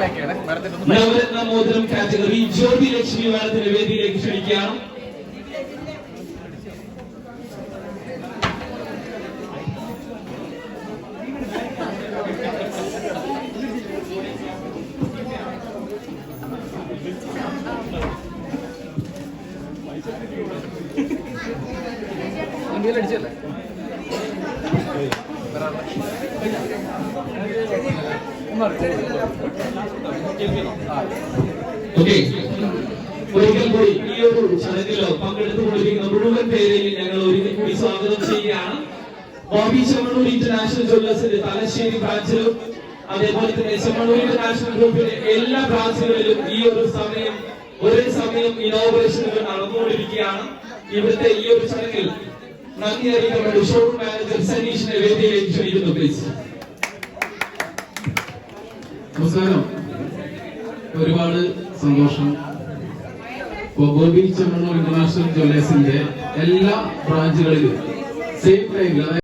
നവരത്ന മോതിരം കാറ്റഗറി ജ്യോതി ലക്ഷ്മി വാരത്തിന്റെ വേദിയിലേക്ക് ക്ഷണിക്കുകയാണ് അടിച്ചല്ലേ? ഓക്കെ. ഒരിക്കൽ കൂടി ഈ ഒരു ചടങ്ങിൽ പങ്കെടുത്തുകൊണ്ടിരിക്കുന്ന മുഴുവൻ പേരെയും ഞങ്ങൾ ഒരിക്കൽ കൂടി സ്വാഗതം ചെയ്യുകയാണ്. ബോബി ചെമ്മണൂർ ഇന്റർനാഷണൽ ജ്വല്ലേഴ്സിന്റെ തലശ്ശേരി ബ്രാഞ്ചിലും അതേപോലെ തന്നെ ചെമ്മണൂർ ഇന്റർനാഷണൽ ഗ്രൂപ്പിന്റെ എല്ലാ ബ്രാഞ്ചുകളിലും ഈ ഒരു സമയം ഒരേ സമയം ഇനോവേഷനുകൾ നടന്നുകൊണ്ടിരിക്കുകയാണ്. ഇവിടുത്തെ ഈ ഒരു ചടങ്ങിൽ നന്ദി അറിയിക്കുന്ന ഷോറൂം മാനേജർ സനീഷിനെ വേദിയിലേക്ക് ക്ഷണിക്കുന്നു പ്ലീസ് നമസ്കാരം ഒരുപാട് സന്തോഷം. ബോബി ചെമ്മണ്ണൂർ ഇന്റർനാഷണൽ ജ്വല്ലേഴ്സിന്റെ എല്ലാ ബ്രാഞ്ചുകളിലും സെയിം ടൈമിൽ